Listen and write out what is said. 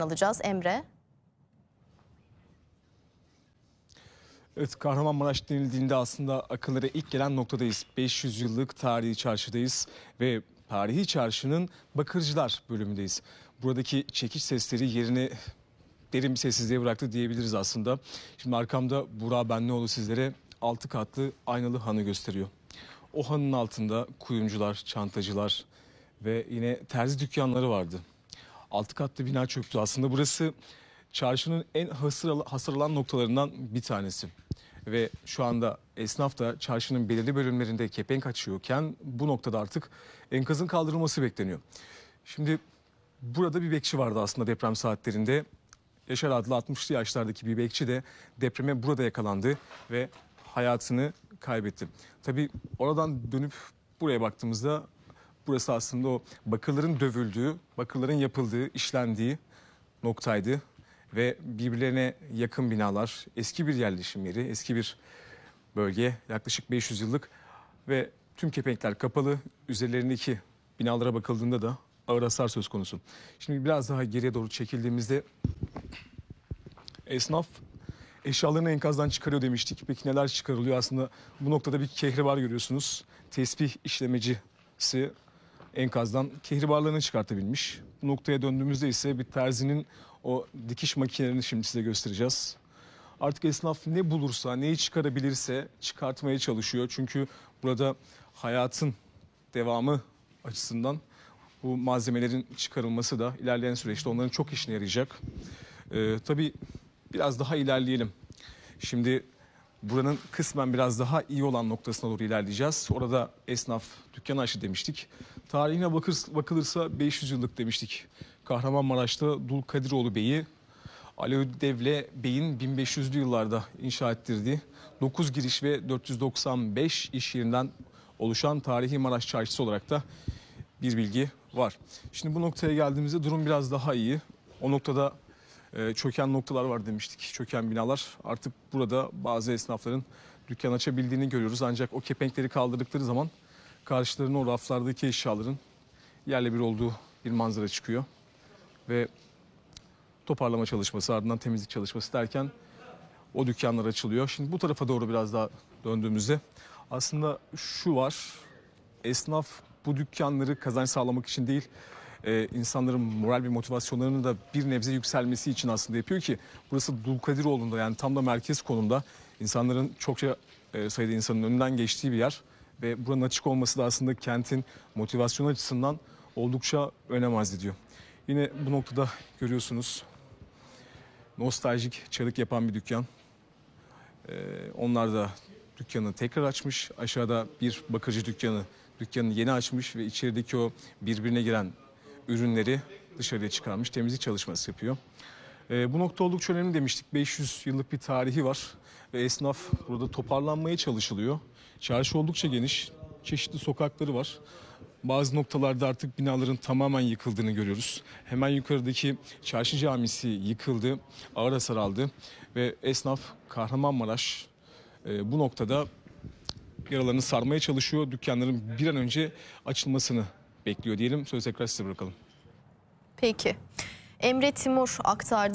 alacağız Emre. Evet Kahramanmaraş denildiğinde aslında akıllara ilk gelen noktadayız. 500 yıllık tarihi çarşıdayız ve tarihi çarşının bakırcılar bölümündeyiz. Buradaki çekiş sesleri yerini derin bir sessizliğe bıraktı diyebiliriz aslında. Şimdi arkamda Burak Benlioğlu sizlere altı katlı aynalı hanı gösteriyor. O hanın altında kuyumcular, çantacılar ve yine terzi dükkanları vardı. Altı katlı bina çöktü. Aslında burası çarşının en hasır, alan noktalarından bir tanesi. Ve şu anda esnaf da çarşının belirli bölümlerinde kepenk açıyorken bu noktada artık enkazın kaldırılması bekleniyor. Şimdi burada bir bekçi vardı aslında deprem saatlerinde. Yaşar adlı 60'lı yaşlardaki bir bekçi de depreme burada yakalandı ve hayatını kaybetti. Tabii oradan dönüp buraya baktığımızda burası aslında o bakırların dövüldüğü, bakırların yapıldığı, işlendiği noktaydı. Ve birbirlerine yakın binalar, eski bir yerleşim yeri, eski bir bölge yaklaşık 500 yıllık ve tüm kepenkler kapalı. Üzerlerindeki binalara bakıldığında da ağır hasar söz konusu. Şimdi biraz daha geriye doğru çekildiğimizde esnaf eşyalarını enkazdan çıkarıyor demiştik. Peki neler çıkarılıyor? Aslında bu noktada bir kehribar görüyorsunuz. Tesbih işlemecisi enkazdan kehribarlarını çıkartabilmiş. Bu noktaya döndüğümüzde ise bir terzinin o dikiş makinelerini şimdi size göstereceğiz. Artık esnaf ne bulursa, neyi çıkarabilirse çıkartmaya çalışıyor. Çünkü burada hayatın devamı açısından bu malzemelerin çıkarılması da ilerleyen süreçte onların çok işine yarayacak. Ee, tabii biraz daha ilerleyelim. Şimdi buranın kısmen biraz daha iyi olan noktasına doğru ilerleyeceğiz. Orada esnaf dükkan açtı demiştik. Tarihine bakır, bakılırsa 500 yıllık demiştik. Kahramanmaraş'ta Dulkadiroğlu Bey'i Alevi Devle Bey'in 1500'lü yıllarda inşa ettirdiği 9 giriş ve 495 iş yerinden oluşan tarihi Maraş Çarşısı olarak da bir bilgi var. Şimdi bu noktaya geldiğimizde durum biraz daha iyi. O noktada e, çöken noktalar var demiştik. Çöken binalar. Artık burada bazı esnafların dükkan açabildiğini görüyoruz. Ancak o kepenkleri kaldırdıkları zaman karşılarına o raflardaki eşyaların yerle bir olduğu bir manzara çıkıyor. Ve toparlama çalışması ardından temizlik çalışması derken o dükkanlar açılıyor. Şimdi bu tarafa doğru biraz daha döndüğümüzde aslında şu var. Esnaf bu dükkanları kazanç sağlamak için değil e, insanların moral ve motivasyonlarının da bir nebze yükselmesi için aslında yapıyor ki burası Dulkadiroğlu'nda yani tam da merkez konumda insanların çokça e, sayıda insanın önünden geçtiği bir yer ve buranın açık olması da aslında kentin motivasyon açısından oldukça önem arz ediyor. Yine bu noktada görüyorsunuz nostaljik çarık yapan bir dükkan. Ee, onlar da dükkanı tekrar açmış. Aşağıda bir bakırcı dükkanı dükkanı yeni açmış ve içerideki o birbirine giren ürünleri dışarıya çıkarmış. Temizlik çalışması yapıyor. Ee, bu nokta oldukça önemli demiştik. 500 yıllık bir tarihi var ve esnaf burada toparlanmaya çalışılıyor. Çarşı oldukça geniş. Çeşitli sokakları var. Bazı noktalarda artık binaların tamamen yıkıldığını görüyoruz. Hemen yukarıdaki çarşı camisi yıkıldı, ağır hasar aldı ve esnaf Kahramanmaraş e, bu noktada yaralarını sarmaya çalışıyor. Dükkanların bir an önce açılmasını bekliyor diyelim. Söz tekrar size bırakalım. Peki. Emre Timur aktardı.